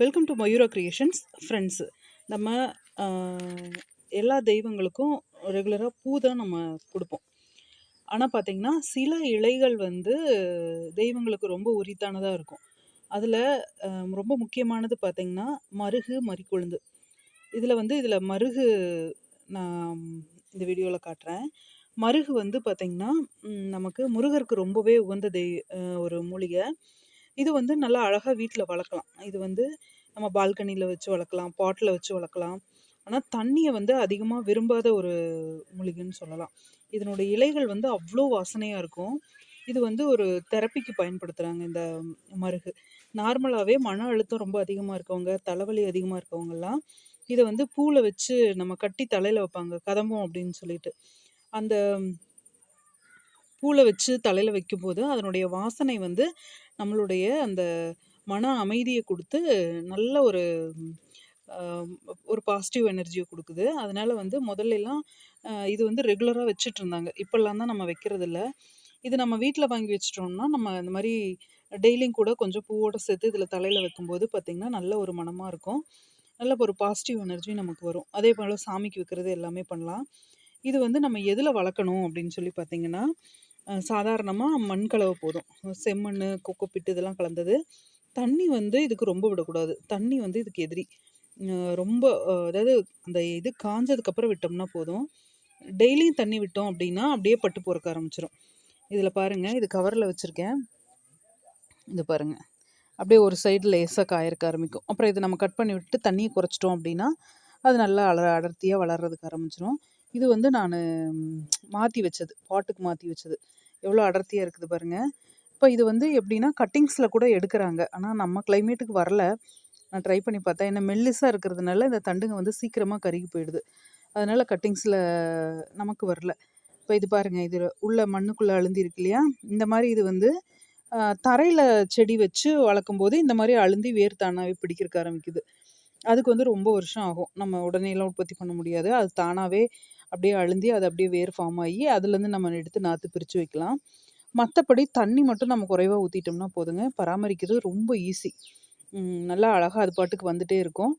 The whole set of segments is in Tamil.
Welcome to Mayura creations friends நம்ம எல்லா தெய்வங்களுக்கும் ரெகுலராக பூ தான் நம்ம கொடுப்போம். ஆனால் பார்த்திங்கன்னா சில இலைகள் வந்து தெய்வங்களுக்கு ரொம்ப உரித்தானதாக இருக்கும். அதில் ரொம்ப முக்கியமானது பார்த்திங்கன்னா மருகு மறிக்கொழுந்து. இதில் வந்து இதில் மருகு நான் இந்த வீடியோவில் காட்டுறேன். மருகு வந்து பார்த்திங்கன்னா நமக்கு முருகருக்கு ரொம்பவே உகந்த தெய் ஒரு மூலிகை. இது வந்து நல்லா அழகாக வீட்டில் வளர்க்கலாம் இது வந்து நம்ம பால்கனியில் வச்சு வளர்க்கலாம் பாட்டில் வச்சு வளர்க்கலாம் ஆனால் தண்ணியை வந்து அதிகமாக விரும்பாத ஒரு மூலிகைன்னு சொல்லலாம். இதனுடைய இலைகள் வந்து அவ்வளோ வாசனையாக இருக்கும். இது வந்து ஒரு தெரப்பிக்கு பயன்படுத்துகிறாங்க இந்த மருகு. நார்மலாகவே மன அழுத்தம் ரொம்ப அதிகமாக இருக்கவங்க தலைவலி அதிகமாக இருக்கவங்கெல்லாம் இதை வந்து பூவில் வச்சு நம்ம கட்டி தலையில் வைப்பாங்க. கதம்பம் அப்படின்னு சொல்லிட்டு. அந்த பூவில் வச்சு தலையில் வைக்கும்போது அதனுடைய வாசனை வந்து நம்மளுடைய அந்த மன அமைதியை கொடுத்து நல்ல ஒரு ஒரு பாசிட்டிவ் எனர்ஜியை கொடுக்குது. அதனால் வந்து முதல்ல எல்லாம் இது வந்து ரெகுலராக வச்சுட்டு இருந்தாங்க. இப்போல்லாம் தான் நம்ம வைக்கிறது இல்லை இது நம்ம வீட்டில் வாங்கி வச்சிட்டோம்னா நம்ம இந்த மாதிரி டெய்லியும் கூட கொஞ்சம் பூவோட சேர்த்து இதில் தலையில் வைக்கும்போது பார்த்திங்கன்னா நல்ல ஒரு மனமாக இருக்கும். நல்ல ஒரு பாசிட்டிவ் எனர்ஜி நமக்கு வரும். அதே போல் சாமிக்கு வைக்கிறது எல்லாமே பண்ணலாம். இது வந்து நம்ம எதில் வளர்க்கணும் அப்படின்னு சொல்லி பார்த்தீங்கன்னா சாதாரணமாக மண் கலவை போதும். செம்மண் கொக்கோப்பிட்டு இதெல்லாம் கலந்தது. தண்ணி வந்து இதுக்கு ரொம்ப விடக்கூடாது. தண்ணி வந்து இதுக்கு எதிரி. ரொம்ப அதாவது அந்த இது காஞ்சதுக்கப்புறம் விட்டோம்னா போதும். டெய்லியும் தண்ணி விட்டோம் அப்படின்னா அப்படியே பட்டு போறக்க ஆரம்பிச்சிடும் இதில் பாருங்கள் இது கவரில் வச்சுருக்கேன். இது பாருங்க. அப்படியே ஒரு சைடு லேசாக காயறக்க ஆரம்பிக்கும். அப்புறம் இதை நம்ம கட் பண்ணி விட்டு தண்ணியை குறைச்சிட்டோம் அப்படின்னா அது நல்லா அல அடர்த்தியாக வளர்றதுக்கு ஆரம்பிச்சிடும் இது வந்து நான் மாற்றி வச்சது. பாட்டுக்கு மாற்றி வச்சது. எவ்வளோ அடர்த்தியாக இருக்குது பாருங்க. இப்போ இது வந்து எப்படின்னா கட்டிங்ஸில் கூட எடுக்கிறாங்க. ஆனால் நம்ம கிளைமேட்டுக்கு வரல. நான் ட்ரை பண்ணி பார்த்தேன். ஏன்னா மெல்லிஸாக இருக்கிறதுனால இந்த தண்டுங்க வந்து சீக்கிரமாக கருகி போயிடுது. அதனால் கட்டிங்ஸில் நமக்கு வரல. இப்போ இது பாருங்கள் இது உள்ள மண்ணுக்குள்ளே அழுந்திருக்கு இல்லையா? இந்த மாதிரி இது வந்து தரையில் செடி வச்சு வளர்க்கும் போது இந்த மாதிரி அழுந்தி வேர் தானாகவே பிடிக்கிறக்க ஆரம்பிக்குது. அதுக்கு வந்து ரொம்ப வருஷம் ஆகும். நம்ம உடனேலாம் உற்பத்தி பண்ண முடியாது. அது தானாகவே அப்படியே அழுந்தி அது அப்படியே வேர் ஃபார்ம் ஆகி அதுலேருந்து நம்ம எடுத்து நாற்று பிரித்து வைக்கலாம். மற்றபடி தண்ணி மட்டும் நம்ம குறைவாக ஊற்றிட்டோம்னா போதுங்க. பராமரிக்கிறது ரொம்ப ஈஸி நல்லா அழகாக அது பாட்டுக்கு வந்துகிட்டே இருக்கும்.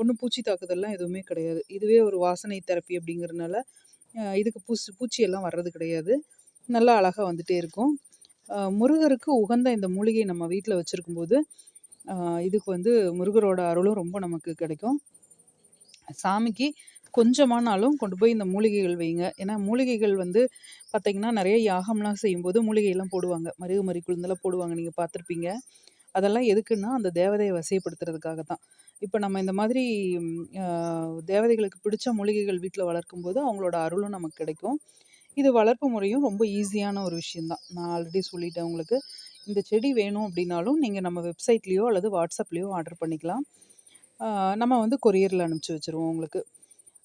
ஒன்றும் பூச்சி தாக்குதல்லாம் எதுவுமே கிடையாது. இதுவே ஒரு வாசனை தெரப்பி அப்படிங்கிறதுனால இதுக்கு பூச்சி பூச்சியெல்லாம் வர்றது கிடையாது. நல்லா அழகாக வந்துகிட்டே இருக்கும். முருகருக்கு உகந்த இந்த மூலிகை நம்ம வீட்டில் வச்சுருக்கும்போது இதுக்கு வந்து முருகரோட அருளும் ரொம்ப நமக்கு கிடைக்கும். சாமிக்கு கொஞ்சமானாலும் கொண்டு போய் இந்த மூலிகைகள் வைங்க. ஏன்னா மூலிகைகள் வந்து பார்த்திங்கன்னா நிறைய யாகம்லாம் செய்யும்போது மூலிகையெல்லாம் போடுவாங்க. மருகு மறி குழுந்தெல்லாம் போடுவாங்க. நீங்கள் பார்த்துருப்பீங்க அதெல்லாம் எதுக்குன்னா அந்த தேவதையை வசைப்படுத்துறதுக்காக தான் இப்போ நம்ம இந்த மாதிரி தேவதைகளுக்கு பிடிச்ச மூலிகைகள் வீட்டில் வளர்க்கும்போது அவங்களோட அருளும் நமக்கு கிடைக்கும். இது வளர்ப்பு முறையும் ரொம்ப ஈஸியான ஒரு விஷயந்தான் நான் ஆல்ரெடி சொல்லிட்டேன் உங்களுக்கு. இந்த செடி வேணும் அப்படின்னாலும் நீங்கள் நம்ம வெப்சைட்லேயோ அல்லது வாட்ஸ்அப்லேயோ ஆர்டர் பண்ணிக்கலாம். நம்ம வந்து கொரியரில் அனுப்பிச்சி வச்சுருவோம் உங்களுக்கு.